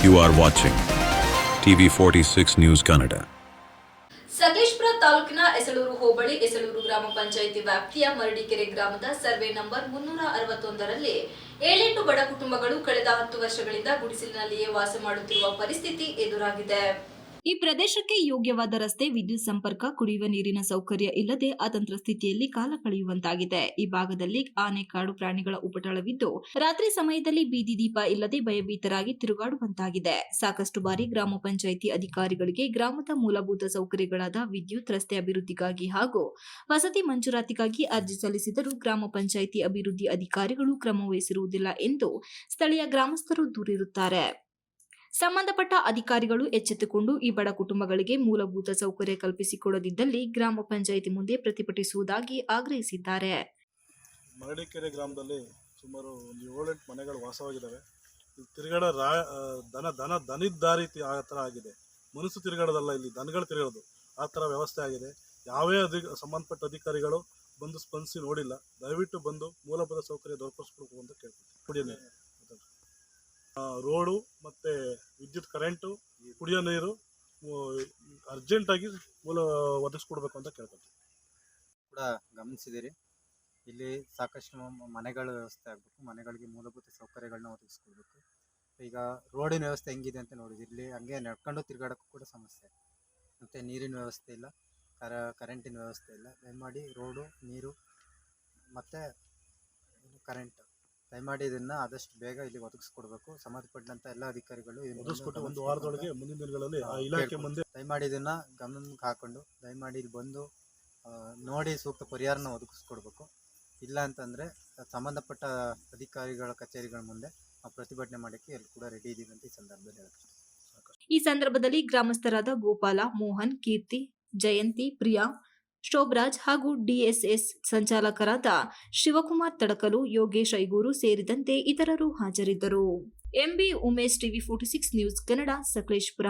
You are watching TV 46 News Kannada. Sakleshpur ತಾಲೂಕಿನ ಎಸಳೂರು ಹೋಬಳಿ ಎಸಳೂರು ಗ್ರಾಮ ಪಂಚಾಯಿತಿ ವ್ಯಾಪ್ತಿಯ ಮರಡಿಕೆರೆ ಗ್ರಾಮದ ಸರ್ವೆ ನಂಬರ್ ಮುನ್ನೂರ ಅರವತ್ತೊಂದರಲ್ಲಿ ಏಳೆಂಟು ಬಡ ಕುಟುಂಬಗಳು ಕಳೆದ ಹತ್ತು ವರ್ಷಗಳಿಂದ ಗುಡಿಸಲಿನಲ್ಲಿಯೇ ವಾಸ ಮಾಡುತ್ತಿರುವ ಪರಿಸ್ಥಿತಿ ಎದುರಾಗಿದೆ ಈ ಪ್ರದೇಶಕ್ಕೆ ಯೋಗ್ಯವಾದ ರಸ್ತೆ, ವಿದ್ಯುತ್ ಸಂಪರ್ಕ, ಕುಡಿಯುವ ನೀರಿನ ಸೌಕರ್ಯ ಇಲ್ಲದೆ ಅತಂತ್ರ ಸ್ಥಿತಿಯಲ್ಲಿ ಕಾಲ ಕಳೆಯುವಂತಾಗಿದೆ. ಈ ಭಾಗದಲ್ಲಿ ಆನೆ ಕಾಡು ಪ್ರಾಣಿಗಳ ಉಪಟಳವಿದ್ದು, ರಾತ್ರಿ ಸಮಯದಲ್ಲಿ ಬೀದಿ ದೀಪ ಇಲ್ಲದೆ ಭಯಭೀತರಾಗಿ ತಿರುಗಾಡುವಂತಾಗಿದೆ. ಸಾಕಷ್ಟು ಬಾರಿ ಗ್ರಾಮ ಪಂಚಾಯಿತಿ ಅಧಿಕಾರಿಗಳಿಗೆ ಗ್ರಾಮದ ಮೂಲಭೂತ ಸೌಕರ್ಯಗಳಾದ ವಿದ್ಯುತ್, ರಸ್ತೆ ಅಭಿವೃದ್ಧಿಗಾಗಿ ಹಾಗೂ ವಸತಿ ಮಂಜೂರಾತಿಗಾಗಿ ಅರ್ಜಿ ಸಲ್ಲಿಸಿದರೂ ಗ್ರಾಮ ಪಂಚಾಯಿತಿ ಅಭಿವೃದ್ಧಿ ಅಧಿಕಾರಿಗಳು ಕ್ರಮ ವಹಿಸಿರುವುದಿಲ್ಲ ಎಂದು ಸ್ಥಳೀಯ ಗ್ರಾಮಸ್ಥರು ದೂರಿರುತ್ತಾರೆ. ಸಂಬಂಧಪಟ್ಟ ಅಧಿಕಾರಿಗಳು ಎಚ್ಚೆತ್ತುಕೊಂಡು ಈ ಬಡ ಕುಟುಂಬಗಳಿಗೆ ಮೂಲಭೂತ ಸೌಕರ್ಯ ಕಲ್ಪಿಸಿಕೊಡದಿದ್ದಲ್ಲಿ ಗ್ರಾಮ ಪಂಚಾಯಿತಿ ಮುಂದೆ ಪ್ರತಿಭಟಿಸುವುದಾಗಿ ಆಗ್ರಹಿಸಿದ್ದಾರೆ. ಮರಡಿಕೆರೆ ಗ್ರಾಮದಲ್ಲಿ ಸುಮಾರು ಒಂದು ಏಳೆಂಟು ಮನೆಗಳು ವಾಸವಾಗಿದ್ದಾವೆ. ತಿರುಗಡ ರಾ ದನ ದನ, ದನಿದ್ದಾರಿ ಆ ಥರ ಆಗಿದೆ. ಮನಸ್ಸು ತಿರುಗಾಡೋದಲ್ಲ ಇಲ್ಲಿ, ದನಗಳು ತಿರುಗೋದು. ಆ ಥರ ವ್ಯವಸ್ಥೆ ಆಗಿದೆ. ಯಾವೇ ಅಧಿ, ಸಂಬಂಧಪಟ್ಟ ಅಧಿಕಾರಿಗಳು ಬಂದು ಸ್ಪಂದಿಸಿ ನೋಡಿಲ್ಲ. ದಯವಿಟ್ಟು ಬಂದು ಮೂಲಭೂತ ಸೌಕರ್ಯ ದೊರಕಿಸ್ಬೇಕು ಅಂತ ಕೇಳ್ತೀನಿ ಕುಡಿಯೋ ರೋಡು ಮತ್ತು ವಿದ್ಯುತ್ ಕರೆಂಟು, ಕುಡಿಯೋ ನೀರು ಅರ್ಜೆಂಟಾಗಿ ಮೂಲ ಒದಗಿಸ್ಕೊಡ್ಬೇಕು ಅಂತ ಕೇಳ್ಕೊತೀವಿ ಕೂಡ ಗಮನಿಸಿದ್ದೀರಿ. ಇಲ್ಲಿ ಸಾಕಷ್ಟು ಮನೆಗಳ ವ್ಯವಸ್ಥೆ ಆಗಬೇಕು. ಮನೆಗಳಿಗೆ ಮೂಲಭೂತ ಸೌಕರ್ಯಗಳನ್ನ ಒದಗಿಸ್ಕೊಡ್ಬೇಕು. ಈಗ ರೋಡಿನ ವ್ಯವಸ್ಥೆ ಹೆಂಗಿದೆ ಅಂತ ನೋಡಿದ್ರಿ ಇಲ್ಲಿ ಹಂಗೆ ನಡ್ಕೊಂಡು ತಿರುಗಾಡೋಕ್ಕೂ ಕೂಡ ಸಮಸ್ಯೆ. ಮತ್ತು ನೀರಿನ ವ್ಯವಸ್ಥೆ ಇಲ್ಲ, ಕರ, ಕರೆಂಟಿನ ವ್ಯವಸ್ಥೆ ಇಲ್ಲ. ದಯಮಾಡಿ ರೋಡು, ನೀರು, ಮತ್ತು ಕರೆಂಟ್. ದಯಮಾಡಿ ಇದನ್ನು ಆದಷ್ಟು ಬೇಗ ಇಲ್ಲಿ ಒದಗಿಸ್ಕೊಡ್ಬೇಕು. ಸಂಬಂಧಪಟ್ಟಂತ ಎಲ್ಲ ಅಧಿಕಾರಿಗಳು ಇದನ್ನ ಒದಗಿಸ್ಕೊಟ್ಟು ಒಂದು ವಾರದೊಳಗೆ ಮುಂದಿನ ದಿನಗಳಲ್ಲಿ ಆ ಇಲಾಖೆ ಮುಂದೆ ದಯಮಾಡಿ ಇದನ್ನು ಗಮನಕ್ಕೆ ಹಾಕೊಂಡು ದಯಮಾಡಿ ಇಲ್ಲಿ ಬಂದು ಆ, ನೋಡಿ ಸೂಕ್ತ ಪರಿಹಾರನ ಒದಗಿಸ್ಕೊಡ್ಬೇಕು. ಇಲ್ಲ ಅಂತಂದ್ರೆ ಸಂಬಂಧಪಟ್ಟ ಅಧಿಕಾರಿಗಳ ಕಚೇರಿಗಳ ಮುಂದೆ ನಾವು ಪ್ರತಿಭಟನೆ ಮಾಡಕ್ಕೆ ಎಲ್ಲಿ ಕೂಡ ರೆಡಿ ಇದ್ದೀವಿ ಅಂತ ಈ ಸಂದರ್ಭದಲ್ಲಿ ಹೇಳಕ್ಕೆ ಈ ಸಂದರ್ಭದಲ್ಲಿ ಗ್ರಾಮಸ್ಥರಾದ ಗೋಪಾಲ ಮೋಹನ್ ಕೀರ್ತಿ ಜಯಂತಿ ಪ್ರಿಯಾ ಶೋಭರಾಜ್ ಹಾಗೂ ಡಿಎಸ್ಎಸ್ ಸಂಚಾಲಕರಾದ ಶಿವಕುಮಾರ್ ತಡಕಲು, ಯೋಗೇಶ್ ಐಗೂರು ಸೇರಿದಂತೆ ಇತರರು ಹಾಜರಿದ್ದರು. MB Umesh TV forty six news Kannada, Sakleshpur.